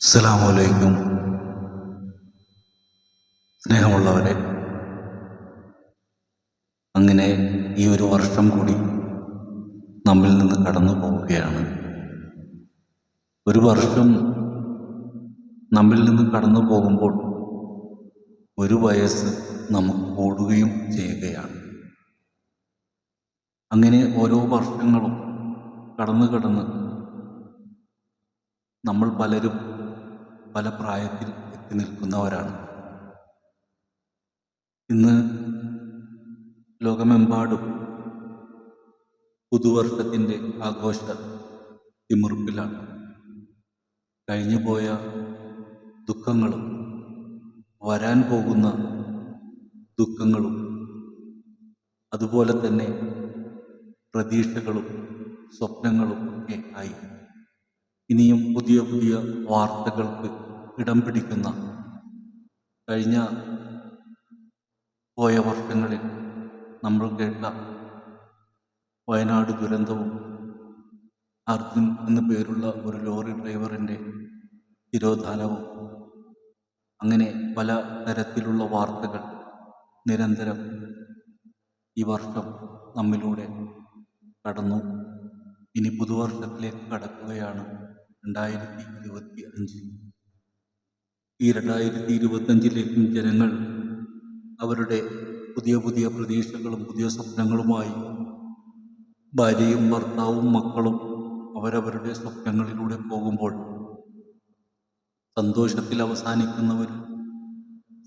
അസ്സലാമലൈക്കും സ്നേഹമുള്ളവരെ അങ്ങനെ ഈ ഒരു വർഷം കൂടി നമ്മിൽ നിന്ന് കടന്നു പോവുകയാണ് ഒരു വർഷം നമ്മിൽ നിന്ന് കടന്നു പോകുമ്പോൾ ഒരു വയസ്സ് നമുക്ക് കൂടുകയും ചെയ്യുകയാണ്. അങ്ങനെ ഓരോ വർഷങ്ങളും കടന്നു കടന്ന് നമ്മൾ പലരും പല പ്രായത്തിൽ എത്തി നിൽക്കുന്നവരാണ്. ഇന്ന് ലോകമെമ്പാടും പുതുവർഷത്തിന്റെ ആഘോഷ തിമിർപ്പിലാണ്. കഴിഞ്ഞുപോയ ദുഃഖങ്ങളും വരാൻ പോകുന്ന ദുഃഖങ്ങളും അതുപോലെ തന്നെ പ്രതീക്ഷകളും സ്വപ്നങ്ങളും ഒക്കെ ആയി. ഇനിയും പുതിയ പുതിയ വാർത്തകൾക്ക് ഇടം പിടിക്കുന്ന കഴിഞ്ഞ പോയ വർഷങ്ങളിൽ നമ്മൾ കേട്ട വയനാട് ദുരന്തവും അർജുൻ എന്ന പേരുള്ള ഒരു ലോറി ഡ്രൈവറിന്റെ തിരോധാനവും അങ്ങനെ പല തരത്തിലുള്ള വാർത്തകൾ നിരന്തരം ഈ വർഷം നമ്മിലൂടെ കടന്നു. ഇനി പുതുവർഷത്തിലേക്ക് കടക്കുകയാണ് രണ്ടായിരത്തി ഇരുപത്തി അഞ്ച് ഈ രണ്ടായിരത്തി ഇരുപത്തഞ്ചിലേക്കും ജനങ്ങൾ അവരുടെ പുതിയ പുതിയ പ്രതീക്ഷകളും പുതിയ സ്വപ്നങ്ങളുമായി ഭാര്യയും ഭർത്താവും മക്കളും അവരവരുടെ സ്വപ്നങ്ങളിലൂടെ പോകുമ്പോൾ സന്തോഷത്തിൽ അവസാനിക്കുന്നവരും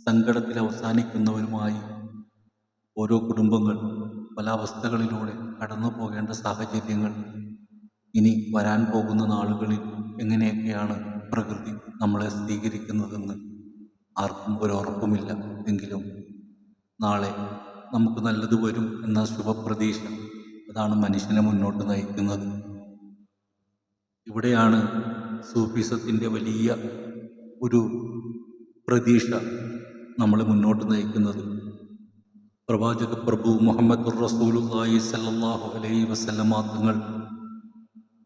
സങ്കടത്തിൽ അവസാനിക്കുന്നവരുമായി ഓരോ കുടുംബങ്ങൾ പല അവസ്ഥകളിലൂടെ കടന്നു പോകേണ്ട സാഹചര്യങ്ങൾ ഇനി വരാൻ പോകുന്ന നാളുകളിൽ എങ്ങനെയൊക്കെയാണ് പ്രകൃതി നമ്മളെ സ്വീകരിക്കുന്നതെന്ന് ആർക്കും ഒരു ഉറപ്പുമില്ല. എങ്കിലും നാളെ നമുക്ക് നല്ലത് വരും എന്ന ശുഭപ്രതീക്ഷ അതാണ് മനുഷ്യനെ മുന്നോട്ട് നയിക്കുന്നത്. ഇവിടെയാണ് സൂഫിസത്തിന്റെ വലിയ ഒരു പ്രതീക്ഷ നമ്മളെ മുന്നോട്ട് നയിക്കുന്നത്. പ്രവാചക പ്രഭു മുഹമ്മദ് റസൂലുള്ളാഹി സല്ലല്ലാഹു അലൈഹി വസല്ലമ തങ്ങൾ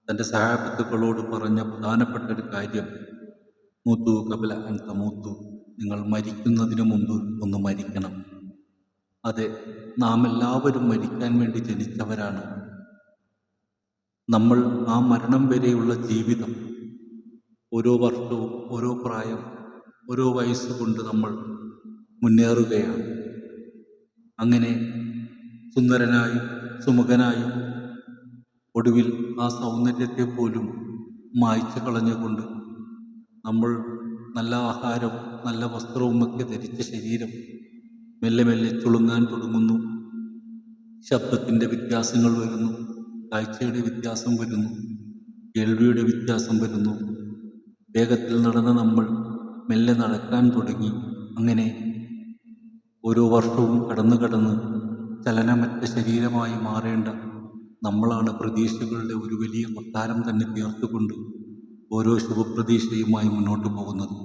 തന്റെ സഹാബത്തുക്കളോട് പറഞ്ഞ പ്രധാനപ്പെട്ട ഒരു കാര്യം മൂത്തു കബല അങ്ക മൂത്തു നിങ്ങൾ മരിക്കുന്നതിന് മുമ്പ് ഒന്ന് മരിക്കണം. അതെ നാം എല്ലാവരും മരിക്കാൻ വേണ്ടി ജനിച്ചവരാണ്. നമ്മൾ ആ മരണം വരെയുള്ള ജീവിതം ഓരോ വർഷവും ഓരോ പ്രായം ഓരോ വയസ്സ് കൊണ്ട് നമ്മൾ മുന്നേറുകയാണ്. അങ്ങനെ സുന്ദരനായും സുമുഖനായും ഒടുവിൽ ആ സൗന്ദര്യത്തെ പോലും മായ്ച്ചു കളഞ്ഞുകൊണ്ട് നമ്മൾ നല്ല ആഹാരം നല്ല വസ്ത്രവും ഒക്കെ ധരിച്ച ശരീരം മെല്ലെ മെല്ലെ ചുളുങ്ങാൻ തുടങ്ങുന്നു. ശബ്ദത്തിന്റെ വ്യത്യാസങ്ങൾ വരുന്നു. കാഴ്ചയുടെ വ്യത്യാസം വരുന്നു കേൾവിയുടെ വ്യത്യാസം വരുന്നു. വേഗത്തിൽ നടന്ന നമ്മൾ മെല്ലെ നടക്കാൻ തുടങ്ങി. അങ്ങനെ ഓരോ വർഷവും കടന്നു കടന്ന് ചലനമറ്റ ശരീരമായി മാറേണ്ട നമ്മളാണ് പ്രതീക്ഷകളുടെ ഒരു വലിയ കൊട്ടാരം തന്നെ തീർത്തുകൊണ്ട് ഓരോ ശുഭപ്രതീക്ഷയുമായി മുന്നോട്ട് പോകുന്നത്.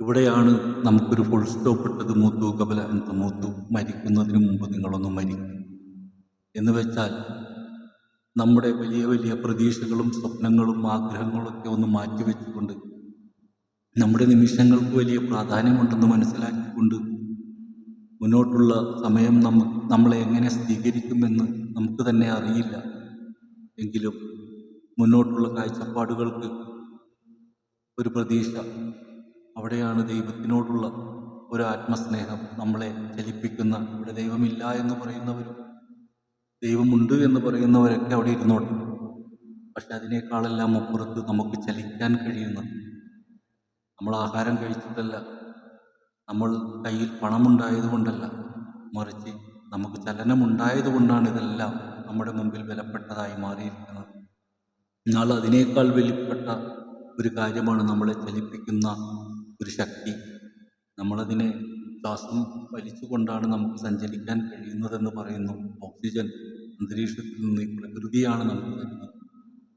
ഇവിടെയാണ് നമുക്കൊരു ഫുൾ സ്റ്റോപ്പ് ഇട്ടത് മൂത്തു കപല എന്ന് മൂത്തു മരിക്കുന്നതിന് മുമ്പ് നിങ്ങളൊന്ന് മരിക്കും. എന്ന് വെച്ചാൽ നമ്മുടെ വലിയ വലിയ പ്രതീക്ഷകളും സ്വപ്നങ്ങളും ആഗ്രഹങ്ങളൊക്കെ ഒന്ന് മാറ്റിവെച്ചുകൊണ്ട് നമ്മുടെ നിമിഷങ്ങൾക്ക് വലിയ പ്രാധാന്യമുണ്ടെന്ന് മനസ്സിലാക്കിക്കൊണ്ട് മുന്നോട്ടുള്ള സമയം നമ്മ നമ്മളെ എങ്ങനെ സ്വീകരിക്കുമെന്ന് നമുക്ക് തന്നെ അറിയില്ല. എങ്കിലും മുന്നോട്ടുള്ള കാഴ്ചപ്പാടുകൾക്ക് ഒരു പ്രതീക്ഷ അവിടെയാണ് ദൈവത്തിനോടുള്ള ഒരു ആത്മസ്നേഹം നമ്മളെ ചലിപ്പിക്കുന്ന. ഇവിടെ ദൈവമില്ല എന്ന് പറയുന്നവരും ദൈവമുണ്ട് എന്ന് പറയുന്നവരൊക്കെ അവിടെ ഇരുന്നോട്ടെ. പക്ഷെ അതിനേക്കാളെല്ലാം അപ്പുറത്ത് നമുക്ക് ചലിക്കാൻ കഴിയുന്ന നമ്മൾ ആഹാരം കഴിച്ചിട്ടല്ല നമ്മൾ കയ്യിൽ പണമുണ്ടായത് കൊണ്ടല്ല മറിച്ച് നമുക്ക് ചലനമുണ്ടായത് കൊണ്ടാണ് ഇതെല്ലാം നമ്മുടെ മുമ്പിൽ വിലപ്പെട്ടതായി മാറിയിരിക്കുന്നത്. എന്നാൽ അതിനേക്കാൾ വിലപ്പെട്ട ഒരു കാര്യമാണ് നമ്മളെ ചലിപ്പിക്കുന്ന ഒരു ശക്തി. നമ്മളതിനെ ശ്വാസം വലിച്ചുകൊണ്ടാണ് നമുക്ക് സഞ്ചരിക്കാൻ കഴിയുന്നതെന്ന് പറയുന്നു ഓക്സിജൻ. അന്തരീക്ഷത്തിൽ നിന്ന് പ്രകൃതിയാണ് നമുക്ക് തരുന്നത്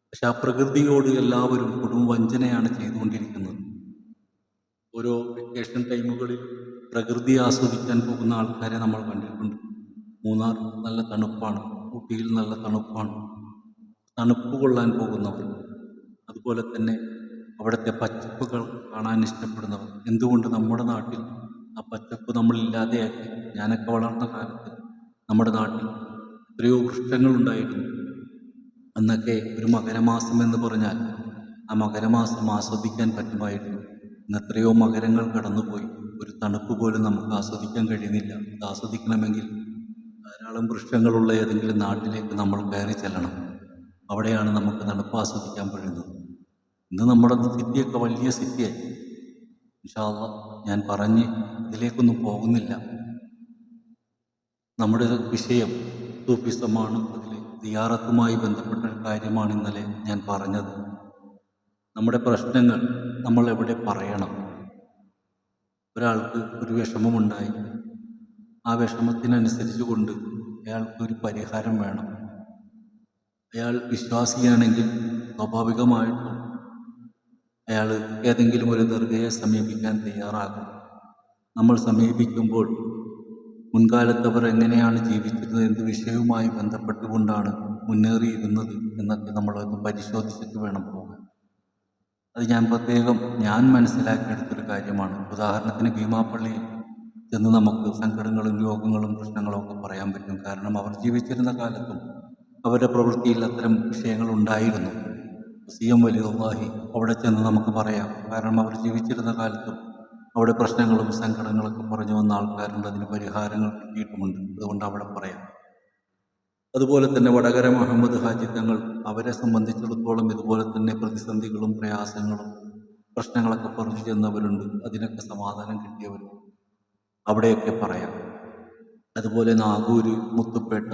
പക്ഷെ ആ പ്രകൃതിയോട് എല്ലാവരും കൊടും വഞ്ചനയാണ് ചെയ്തുകൊണ്ടിരിക്കുന്നത്. ഓരോ വെക്കേഷൻ ടൈമുകളിൽ പ്രകൃതി ആസ്വദിക്കാൻ പോകുന്ന ആൾക്കാരെ നമ്മൾ കണ്ടിട്ടുണ്ട്. മൂന്നാർ നല്ല തണുപ്പാണ് ഊട്ടിയിൽ നല്ല തണുപ്പാണ്. തണുപ്പ് കൊള്ളാൻ പോകുന്നവർ അതുപോലെ തന്നെ അവിടുത്തെ പച്ചപ്പുകൾ കാണാൻ ഇഷ്ടപ്പെടുന്നവർ. എന്തുകൊണ്ട് നമ്മുടെ നാട്ടിൽ ആ പച്ചപ്പ് നമ്മളില്ലാതെയാക്കി? ഞാനൊക്കെ വളർന്ന കാലത്ത് നമ്മുടെ നാട്ടിൽ എത്രയോ വൃക്ഷങ്ങളുണ്ടായിരുന്നു അന്നൊക്കെ ഒരു മകരമാസം എന്ന് പറഞ്ഞാൽ ആ മകരമാസം ആസ്വദിക്കാൻ പറ്റുമായിരുന്നു. ഇന്ന് എത്രയോ മകരങ്ങൾ കടന്നുപോയി. ഒരു തണുപ്പ് പോലും നമുക്ക് ആസ്വദിക്കാൻ കഴിയുന്നില്ല. ഇത് ആസ്വദിക്കണമെങ്കിൽ ധാരാളം വൃക്ഷങ്ങളുള്ള ഏതെങ്കിലും നാട്ടിലേക്ക് നമ്മൾ കയറി ചെല്ലണം. അവിടെയാണ് നമുക്ക് തണുപ്പ് ആസ്വദിക്കാൻ കഴിയുന്നത് ഇന്ന് നമ്മുടെ സിറ്റിയൊക്കെ വലിയ സിറ്റിയായി. ഇൻഷാല്ല ഞാൻ പറഞ്ഞ് ഇതിലേക്കൊന്നും പോകുന്നില്ല. നമ്മുടെ വിഷയം സൂഫിസമാണ് അതിൽ ദിയാറത്തുമായി ബന്ധപ്പെട്ട കാര്യമാണ് ഇന്നലെ ഞാൻ പറഞ്ഞത്. നമ്മുടെ പ്രശ്നങ്ങൾ നമ്മൾ എവിടെ പറയണം? ഒരാൾക്ക് ഒരു വിഷമമുണ്ടായി. ആ വിഷമത്തിനനുസരിച്ച് കൊണ്ട് അയാൾക്ക് ഒരു പരിഹാരം വേണം. അയാൾ വിശ്വാസിയാണെങ്കിൽ സ്വാഭാവികമായിട്ടും അയാൾ ഏതെങ്കിലും ഒരു ദർഗയെ സമീപിക്കാൻ തയ്യാറാകും. നമ്മൾ സമീപിക്കുമ്പോൾ മുൻകാലത്തവർ എങ്ങനെയാണ് ജീവിച്ചിരുന്നത് എന്ത് വിഷയവുമായി ബന്ധപ്പെട്ടുകൊണ്ടാണ് മുന്നേറിയിരുന്നത് എന്നൊക്കെ നമ്മളൊന്ന് പരിശോധിച്ചിട്ട് വേണം പോകാൻ. അത് ഞാൻ പ്രത്യേകം ഞാൻ മനസ്സിലാക്കിയെടുത്തൊരു കാര്യമാണ്. ഉദാഹരണത്തിന് ഭീമാപ്പള്ളിയിൽ ചെന്ന് നമുക്ക് സങ്കടങ്ങളും രോഗങ്ങളും പ്രശ്നങ്ങളും ഒക്കെ പറയാൻ പറ്റും. കാരണം അവർ ജീവിച്ചിരുന്ന കാലത്തും അവരുടെ പ്രവൃത്തിയിൽ അത്തരം വിഷയങ്ങൾ ഉണ്ടായിരുന്നു. സി എം വലിയ അവിടെ ചെന്ന് നമുക്ക് പറയാം. കാരണം അവർ ജീവിച്ചിരുന്ന കാലത്തും അവിടെ പ്രശ്നങ്ങളും സങ്കടങ്ങളൊക്കെ പറഞ്ഞു വന്ന ആൾക്കാരുണ്ട്. അതിന് പരിഹാരങ്ങൾ കിട്ടിയിട്ടുമുണ്ട്. അതുകൊണ്ട് അവിടെ പറയാം. അതുപോലെ തന്നെ വടകര മുഹമ്മദ് ഹാജി തങ്ങൾ അവരെ സംബന്ധിച്ചിടത്തോളം ഇതുപോലെ തന്നെ പ്രതിസന്ധികളും പ്രയാസങ്ങളും പ്രശ്നങ്ങളൊക്കെ പറഞ്ഞു ചെന്നവരുണ്ട്. അതിനൊക്കെ സമാധാനം കിട്ടിയവരുണ്ട് അവിടെയൊക്കെ പറയാം. അതുപോലെ നാഗൂര് മുത്തുപ്പേട്ട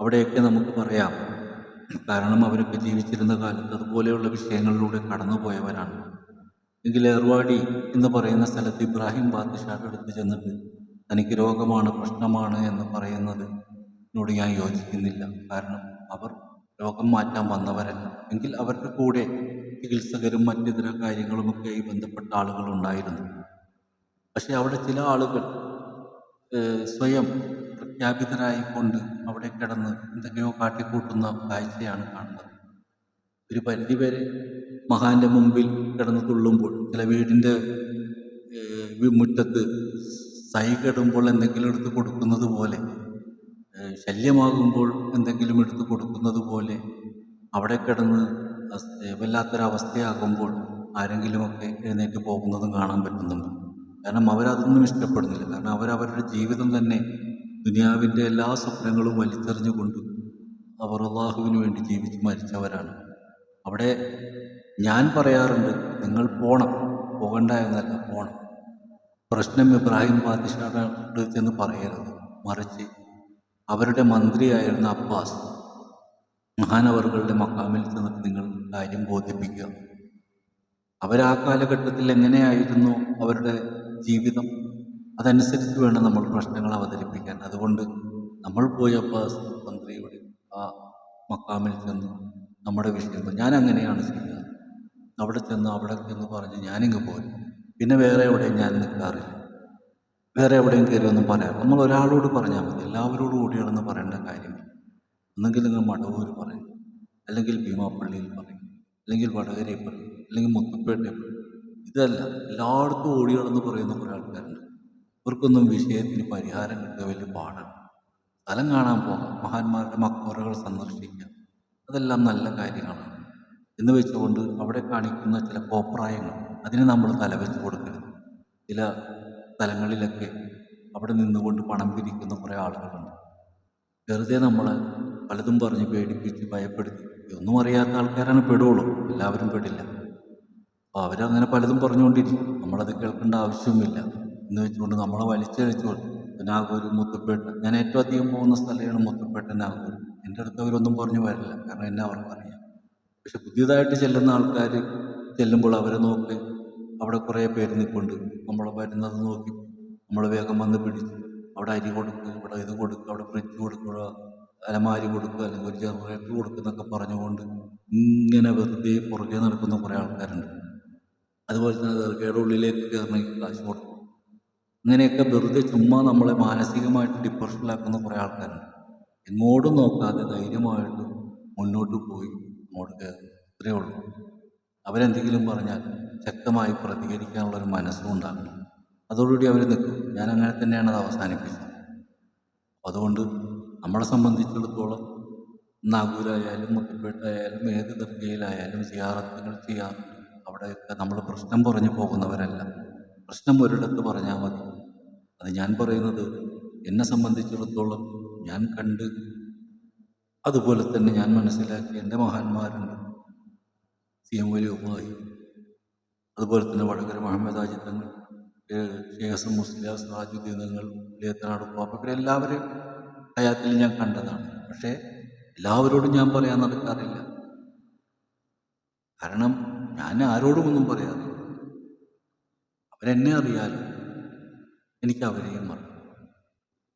അവിടെയൊക്കെ നമുക്ക് പറയാം. കാരണം അവരൊക്കെ ജീവിച്ചിരുന്ന കാലത്ത് അതുപോലെയുള്ള വിഷയങ്ങളിലൂടെ കടന്നുപോയവരാണ്. ഏർവാടി എന്ന് പറയുന്ന സ്ഥലത്ത് ഇബ്രാഹിം ബാദ്ഷാഹ് എടുത്ത് ചെന്നിട്ട് തനിക്ക് രോഗമാണ് പ്രശ്നമാണ് എന്ന് പറയുന്നത് എന്നോട് ഞാൻ യോജിക്കുന്നില്ല. കാരണം അവർ രോഗം മാറ്റാൻ വന്നവരല്ല. എങ്കിൽ അവരുടെ കൂടെ ചികിത്സകരും മറ്റിതര കാര്യങ്ങളുമൊക്കെയായി ബന്ധപ്പെട്ട ആളുകൾ ഉണ്ടായിരുന്നു. പക്ഷേ അവിടെ ചില ആളുകൾ സ്വയം പ്രഖ്യാപിതരായിക്കൊണ്ട് അവിടെ കിടന്ന് എന്തൊക്കെയോ കാട്ടിക്കൂട്ടുന്ന കാഴ്ചയാണ് കാണുന്നത്. ഒരു പരിധിവരെ മഹാന്റെ മുമ്പിൽ കിടന്ന് തുള്ളുമ്പോൾ ചില വീടിന്റെ മുറ്റത്ത് സൈ കെടുമ്പോൾ എന്തെങ്കിലും എടുത്ത് കൊടുക്കുന്നത് പോലെ ശല്യമാകുമ്പോൾ എന്തെങ്കിലും എടുത്ത് കൊടുക്കുന്നത് പോലെ അവിടെ കിടന്ന് വല്ലാത്തൊരവസ്ഥയാകുമ്പോൾ ആരെങ്കിലുമൊക്കെ എഴുന്നേറ്റ് പോകുന്നതും കാണാൻ പറ്റുന്നുണ്ട്. കാരണം അവരതൊന്നും ഇഷ്ടപ്പെടുന്നില്ല. കാരണം അവരവരുടെ ജീവിതം തന്നെ ദുനിയാവിന്റെ എല്ലാ സ്വപ്നങ്ങളും വലിച്ചെറിഞ്ഞുകൊണ്ട് അവർ അള്ളാഹുവിന് വേണ്ടി ജീവിച്ച് മരിച്ചവരാണ്. അവിടെ ഞാൻ പറയാറുണ്ട് നിങ്ങൾ പോകണം പോകണ്ട എന്നല്ല പോകണം പ്രശ്നം ഇബ്രാഹിം ബാദിഷാനോട് ചെന്ന് പറയരുത്. മറിച്ച് അവരുടെ മന്ത്രിയായിരുന്ന അബ്ബാസ് മഹാനവറുകളുടെ മക്കാമിൽ ചെന്നിട്ട് നിങ്ങൾ കാര്യം ബോധിപ്പിക്കുക. അവർ ആ കാലഘട്ടത്തിൽ എങ്ങനെയായിരുന്നു അവരുടെ ജീവിതം? അതനുസരിച്ച് വേണം നമ്മൾ പ്രശ്നങ്ങൾ അവതരിപ്പിക്കാൻ. അതുകൊണ്ട് നമ്മൾ പോയി അബ്ബാസ് മന്ത്രിയുടെ ആ മക്കാമിൽ ചെന്ന് നമ്മുടെ വിശ്വാസം ഞാൻ അങ്ങനെയാണ് ചെയ്യുക അവിടെ ചെന്ന് അവിടെ ചെന്ന് പറഞ്ഞ് ഞാനിങ്ങ് പോരും. പിന്നെ വേറെ എവിടെയും ഞാൻ നിൽക്കാറില്ല. വേറെ എവിടെയും കയറി ഒന്നും പറയാം നമ്മൾ ഒരാളോട് പറഞ്ഞാൽ മതി. എല്ലാവരോടും ഓടിയാണെന്ന് പറയേണ്ട കാര്യമില്ല ഒന്നെങ്കിൽ നിങ്ങൾ മടവൂർ പറയും. അല്ലെങ്കിൽ ഭീമാപ്പള്ളിയിൽ പറയും. അല്ലെങ്കിൽ വടകരയിൽ പറയും. അല്ലെങ്കിൽ മുത്തുപ്പേട്ടയിൽ പറയും. ഇതല്ല. എല്ലായിടത്തും ഓടി പറയുന്ന കുറേ ആൾക്കാരുണ്ട്. ഇവർക്കൊന്നും വിഷയത്തിന് പരിഹാരം കിട്ടുക വലിയ പാടാണ്. സ്ഥലം കാണാൻ പോകാം. മഹാന്മാരുടെ മക്കോറകൾ സന്ദർശിക്കാം. അതെല്ലാം നല്ല കാര്യങ്ങളാണ്. എന്ന് വെച്ചുകൊണ്ട് അവിടെ കാണിക്കുന്ന ചില കോപ്രായങ്ങൾ അതിന് നമ്മൾ തലവെച്ച് കൊടുക്കരുത്. ചില സ്ഥലങ്ങളിലൊക്കെ അവിടെ നിന്നുകൊണ്ട് പണം പിരിക്കുന്ന കുറേ ആളുകളുണ്ട്. വെറുതെ നമ്മൾ പലതും പറഞ്ഞ് പേടിപ്പിച്ച് ഭയപ്പെടുത്തി. ഒന്നും അറിയാത്ത ആൾക്കാരാണ് പെടുള്ളൂ എല്ലാവരും പെടില്ല. അപ്പോൾ അവരങ്ങനെ പലതും പറഞ്ഞുകൊണ്ടിരിക്കും. നമ്മളത് കേൾക്കേണ്ട ആവശ്യവുമില്ല. എന്ന് വെച്ചുകൊണ്ട് നമ്മളെ വലിച്ചഴിച്ചുകൊണ്ട് നാഗൂർ മുത്തുപ്പേട്ട ഞാൻ ഏറ്റവും അധികം പോകുന്ന സ്ഥലമാണ് മുത്തുപ്പേട്ട നാഗൂർ എന്റെ അടുത്ത് അവരൊന്നും പറഞ്ഞു വരില്ല. കാരണം എന്നെ അവർക്കറിയാം പക്ഷെ പുതിയതായിട്ട് ചെല്ലുന്ന ആൾക്കാർ ചെല്ലുമ്പോൾ അവരെ നോക്കി അവിടെ കുറേ പേര് നിൽപ്പുണ്ട്. നമ്മൾ വരുന്നത് നോക്കി നമ്മൾ വേഗം വന്ന് പിടിച്ച് അവിടെ അരി കൊടുക്കുക ഇവിടെ ഇത് കൊടുക്കുക അവിടെ ഫ്രിഡ്ജ് കൊടുക്കുക അലമാരി കൊടുക്കുക അല്ലെങ്കിൽ ഒരു ജനറേറ്റർ കൊടുക്കുന്നൊക്കെ പറഞ്ഞുകൊണ്ട് ഇങ്ങനെ വെറുതെ പുറകെ നടക്കുന്ന കുറേ ആൾക്കാരുണ്ട്. അതുപോലെ തന്നെ ദർഗയുടെ ഉള്ളിലേക്ക് കയറണമെങ്കിൽ കാശ് കൊടുക്കും. അങ്ങനെയൊക്കെ വെറുതെ ചുമ്മാ നമ്മളെ മാനസികമായിട്ട് ഡിപ്രഷനിലാക്കുന്ന കുറേ ആൾക്കാരുണ്ട്. എങ്ങോട്ടും നോക്കാതെ ധൈര്യമായിട്ട് മുന്നോട്ട് പോയി അങ്ങോട്ട് കയറും. ഇത്രയേ ഉള്ളൂ. അവരെന്തെങ്കിലും പറഞ്ഞാൽ ശക്തമായി പ്രതികരിക്കാനുള്ളൊരു മനസ്സും ഉണ്ടാകണം. അതോടുകൂടി അവർ നിൽക്കും. ഞാൻ അങ്ങനെ തന്നെയാണ് അത് അവസാനിപ്പിച്ചത്. അതുകൊണ്ട് നമ്മളെ സംബന്ധിച്ചിടത്തോളം നാഗൂരായാലും മുത്തപ്പേട്ടായാലും ഏത് ദർഗയിലായാലും സിയാറത്തുകൾ ചെയ്യാറുണ്ട് അവിടെയൊക്കെ നമ്മൾ പ്രശ്നം പറഞ്ഞു പോകുന്നവരല്ല. പ്രശ്നം ഒരിടത്ത് പറഞ്ഞാൽ മതി. അത് ഞാൻ പറയുന്നത് എന്നെ സംബന്ധിച്ചിടത്തോളം ഞാൻ കണ്ട്. അതുപോലെ തന്നെ ഞാൻ മനസ്സിലാക്കി എന്റെ മഹാന്മാരുണ്ട്. സി എം വലി ഉമ്മായി. അതുപോലെ തന്നെ വടകര മുഹമ്മദ് ആജിത്തങ്ങൾ ഷേഖ് മുസ്ലിം സിറാജുദ്ദീൻ തങ്ങൾ ലേത്തനാട് പാപ്പ എല്ലാവരെയും ഹയാത്തിൽ ഞാൻ കണ്ടതാണ്. പക്ഷേ എല്ലാവരോടും ഞാൻ പറയാൻ നടക്കാറില്ല. കാരണം ഞാൻ ആരോടും ഒന്നും പറയാറില്ല. അവരെന്നെ അറിയാലോ. എനിക്ക് അവരെയും അറിയാം.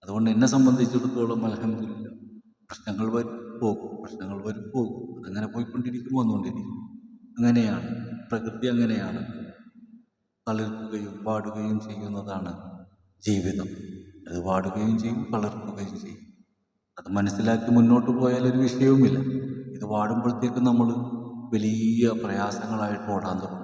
അതുകൊണ്ട് എന്നെ സംബന്ധിച്ചിടത്തോളം അലഹമില്ല പ്രശ്നങ്ങൾ വരും പോകും പ്രശ്നങ്ങൾ വരും പോകും. അങ്ങനെ പോയിക്കൊണ്ടിരിക്കും വന്നുകൊണ്ടിരിക്കും അങ്ങനെയാണ് പ്രകൃതി അങ്ങനെയാണ്. തളിർക്കുകയും പാടുകയും ചെയ്യുന്നതാണ് ജീവിതം. അത് പാടുകയും ചെയ്യും തളിർക്കുകയും ചെയ്യും. അത് മനസ്സിലാക്കി മുന്നോട്ട് പോയാൽ ഒരു വിഷയവുമില്ല. ഇത് പാടുമ്പോഴത്തേക്ക് നമ്മൾ വലിയ പ്രയാസങ്ങളായിട്ട് ഓടാൻ തുടങ്ങും.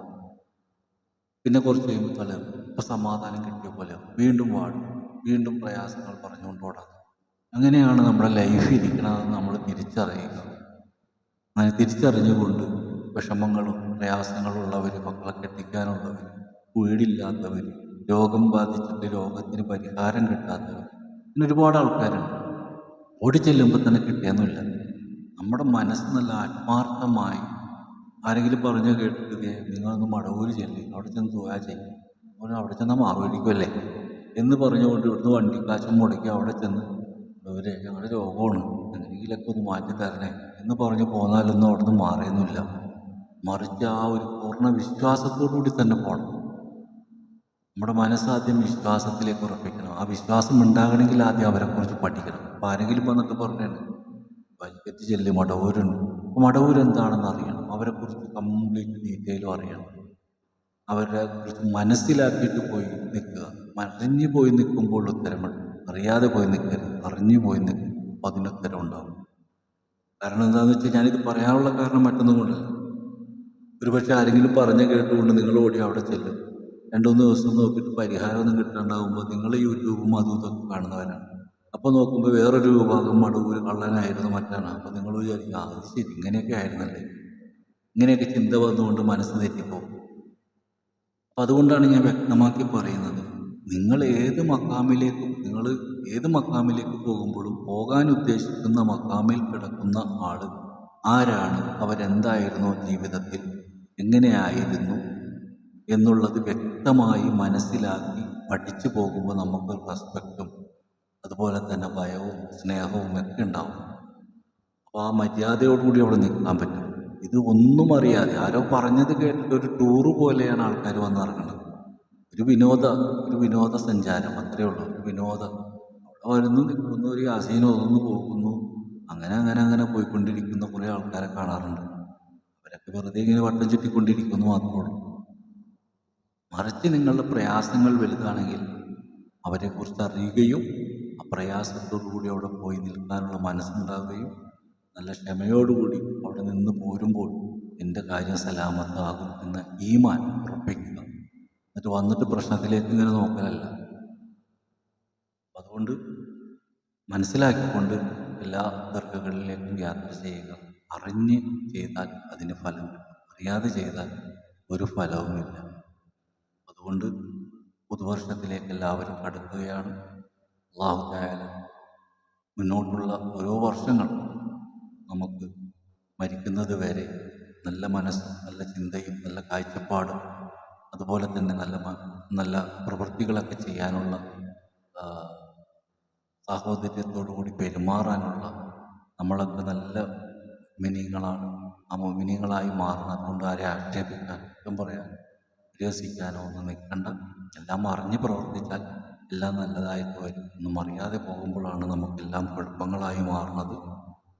പിന്നെ കുറച്ച് കഴിയുമ്പോൾ തളരും. ഇപ്പം സമാധാനം കിട്ടിയ പോലെ വീണ്ടും പാടും വീണ്ടും പ്രയാസങ്ങൾ പറഞ്ഞുകൊണ്ട് ഓടാം. അങ്ങനെയാണ് നമ്മുടെ ലൈഫ് ഇരിക്കണതെന്ന് നമ്മൾ തിരിച്ചറിയുക. അങ്ങനെ തിരിച്ചറിഞ്ഞുകൊണ്ട് വിഷമങ്ങളും ഉള്ളവർ മക്കളെ കെട്ടിക്കാനുള്ളവർ വീടില്ലാത്തവർ രോഗം ബാധിച്ചിട്ട് രോഗത്തിന് പരിഹാരം കിട്ടാത്തവർ ഇങ്ങനെ ഒരുപാട് ആൾക്കാരുണ്ട്. ഓടി ചെല്ലുമ്പോൾ തന്നെ കിട്ടിയൊന്നുമില്ല. നമ്മുടെ മനസ്സ് നല്ല ആത്മാർത്ഥമായി ആരെങ്കിലും പറഞ്ഞു കേട്ടിട്ട് "ദേ, നിങ്ങളൊന്ന് മടവൂര് ചെല്ലി അവിടെ ചെന്ന് ദുആ ചെയ്യും. അവിടെ ചെന്നാൽ മാറുമായിരിക്കുമല്ലേ എന്ന് പറഞ്ഞുകൊണ്ട് ഇവിടുന്ന് വണ്ടി കാശ് മുടക്കി അവിടെ ചെന്ന് ഇവരെ ഞങ്ങളുടെ രോഗമാണ് എന്തെങ്കിലൊക്കെ ഒന്ന് മാറ്റി തരണേ എന്ന് പറഞ്ഞ് പോന്നാലൊന്നും അവിടുന്ന് മാറിയൊന്നുമില്ല. മറിച്ച് ആ ഒരു പൂർണ വിശ്വാസത്തോടുകൂടി തന്നെ പോകണം നമ്മുടെ മനസ്സാദ്യം വിശ്വാസത്തിലേക്ക് ഉറപ്പിക്കണം. ആ വിശ്വാസം ഉണ്ടാകണമെങ്കിൽ ആദ്യം അവരെ അവരെക്കുറിച്ച് പഠിക്കണം. അപ്പോൾ ആരെങ്കിലും വന്നിട്ട് പറഞ്ഞാണ് വൈക്കത്ത് ചെല്ലി മടവൂരുണ്ട്. അപ്പോൾ മടവൂർ എന്താണെന്ന് അറിയണം. അവരെക്കുറിച്ച് കംപ്ലീറ്റ് ഡീറ്റെയിലും അറിയണം. അവരെ മനസ്സിലാക്കിയിട്ട് പോയി നിൽക്കുക. അറിഞ്ഞു പോയി നിൽക്കുമ്പോൾ ഉത്തരമുണ്ട് അറിയാതെ പോയി നിൽക്കരുത്. അറിഞ്ഞു പോയി നിൽക്കും. അപ്പോൾ അതിന് ഉത്തരം ഉണ്ടാവും. കാരണം എന്താണെന്ന് വെച്ചാൽ ഞാനിത് പറയാനുള്ള കാരണം മറ്റൊന്നും കൊണ്ടല്ല. ഒരുപക്ഷെ ആരെങ്കിലും പറഞ്ഞ കേട്ടുകൊണ്ട് നിങ്ങൾ ഓടി അവിടെ ചെല്ലും. രണ്ടുമൂന്ന് ദിവസം നോക്കിയിട്ട് പരിഹാരമൊന്നും കിട്ടാണ്ടാകുമ്പോൾ നിങ്ങൾ യൂട്യൂബും അതും ഇതൊക്കെ കാണുന്നവരാണ്. അപ്പോൾ നോക്കുമ്പോൾ വേറൊരു വിഭാഗം മടവൂർ കള്ളനായിരുന്നു മറ്റാണ്. അപ്പോൾ നിങ്ങൾ വിചാരിക്കും അത് ശരി ഇങ്ങനെയൊക്കെ ആയിരുന്നല്ലേ? ഇങ്ങനെയൊക്കെ ചിന്ത വന്നുകൊണ്ട് മനസ്സ് തെറ്റിപ്പോകും അപ്പം അതുകൊണ്ടാണ് ഞാൻ വ്യക്തമാക്കി പറയുന്നത്. നിങ്ങൾ ഏത് മക്കാമിലേക്ക് നിങ്ങൾ ഏത് മക്കാമിലേക്ക് പോകുമ്പോഴും പോകാൻ ഉദ്ദേശിക്കുന്ന മക്കാമിൽ കിടക്കുന്ന ആൾ ആരാണ്? അവരെന്തായിരുന്നു ജീവിതത്തിൽ? എങ്ങനെയായിരുന്നു? എന്നുള്ളത് വ്യക്തമായി മനസ്സിലാക്കി പഠിച്ചു പോകുമ്പോൾ നമുക്ക് റെസ്പെക്റ്റും അതുപോലെ തന്നെ ഭയവും സ്നേഹവും ഒക്കെ ഉണ്ടാവും. അപ്പോൾ ആ മര്യാദയോടുകൂടി അവിടെ നിൽക്കാൻ പറ്റും. ഇത് ഒന്നും അറിയാതെ. ആരോ പറഞ്ഞത് കേട്ടിട്ട് ഒരു ടൂറ് പോലെയാണ് ആൾക്കാർ വന്നിറങ്ങുന്നത് ഒരു വിനോദ ഒരു വിനോദസഞ്ചാരം അത്രയേ ഉള്ളൂ. ഒരു വിനോദം. അവിടെ വരുന്നു നിൽക്കുന്നു ഒരു യാസീൻ ഒന്ന് പോകുന്നു. അങ്ങനെ അങ്ങനെ അങ്ങനെ പോയിക്കൊണ്ടിരിക്കുന്ന കുറേ ആൾക്കാരെ കാണാറുണ്ട്. അവരൊക്കെ വെറുതെ ഇങ്ങനെ വട്ടം ചുറ്റിക്കൊണ്ടിരിക്കുന്നു മാത്രമേ ഉള്ളൂ. മറിച്ച് നിങ്ങളുടെ പ്രയാസങ്ങൾ വലുതാണെങ്കിൽ അവരെക്കുറിച്ച് അറിയുകയും ആ പ്രയാസത്തോടു കൂടി അവിടെ പോയി നിൽക്കാനുള്ള മനസ്സുണ്ടാവുകയും നല്ല ക്ഷമയോടുകൂടി അവിടെ നിന്ന് പോരുമ്പോൾ എന്റെ കാര്യം സലാമത്താകും എന്ന ഈമാൻ ഉറപ്പിക്കുക. എന്നിട്ട് വന്നിട്ട് പ്രശ്നത്തിലേക്ക് ഇങ്ങനെ നോക്കലല്ല. അതുകൊണ്ട് മനസ്സിലാക്കിക്കൊണ്ട് എല്ലാ ദർഗകളിലേക്കും യാത്ര ചെയ്യുക. അറിഞ്ഞ് ചെയ്താൽ അതിന് ഫലം അറിയാതെ ചെയ്താൽ ഒരു ഫലവുമില്ല. അതുകൊണ്ട് പുതുവർഷത്തിലേക്ക് എല്ലാവരും കടക്കുകയാണ് അള്ളാഹു തായാല മുന്നോട്ടുള്ള ഓരോ വർഷങ്ങൾ നമുക്ക് മരിക്കുന്നത് വരെ നല്ല മനസ്സ് നല്ല ചിന്തയും നല്ല കാഴ്ചപ്പാടും അതുപോലെ തന്നെ നല്ല നല്ല പ്രവൃത്തികളൊക്കെ ചെയ്യാനുള്ള ആ, സാഹോദര്യത്തോടു കൂടി പെരുമാറാനുള്ള നമ്മളൊക്കെ നല്ല മിനിങ്ങളാണ്. ആ മിനിങ്ങളായി മാറണം. അതുകൊണ്ട് ആരെ ആക്ഷേപിക്കാൻ കുറ്റം പറയാൻ പരിഹസിക്കാനോ ഒന്നും നിൽക്കണ്ട. എല്ലാം അറിഞ്ഞ് പ്രവർത്തിച്ചാൽ എല്ലാം നല്ലതായിട്ട് വരും. ഒന്നും അറിയാതെ പോകുമ്പോഴാണ് നമുക്കെല്ലാം കുഴപ്പങ്ങളായി മാറുന്നത്.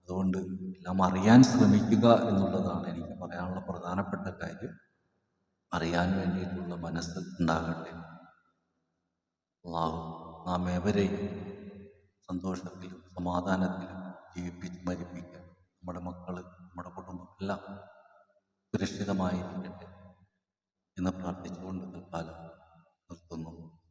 അതുകൊണ്ട് എല്ലാം അറിയാൻ ശ്രമിക്കുക എന്നുള്ളതാണ് എനിക്ക് പറയാനുള്ള പ്രധാനപ്പെട്ട കാര്യം. അറിയാൻ വേണ്ടിയിട്ടുള്ള മനസ്സ് ഉണ്ടാകട്ടെ. അള്ളാഹു നാം ഏവരെയും സന്തോഷത്തിലും സമാധാനത്തിലും ജീവിപ്പിച്ച് മരിപ്പിക്കാൻ നമ്മുടെ മക്കൾ നമ്മുടെ കുടുംബം എല്ലാം സുരക്ഷിതമായിരിക്കട്ടെ എന്ന് പ്രാർത്ഥിച്ചുകൊണ്ട് തൽക്കാലം നിർത്തുന്നു.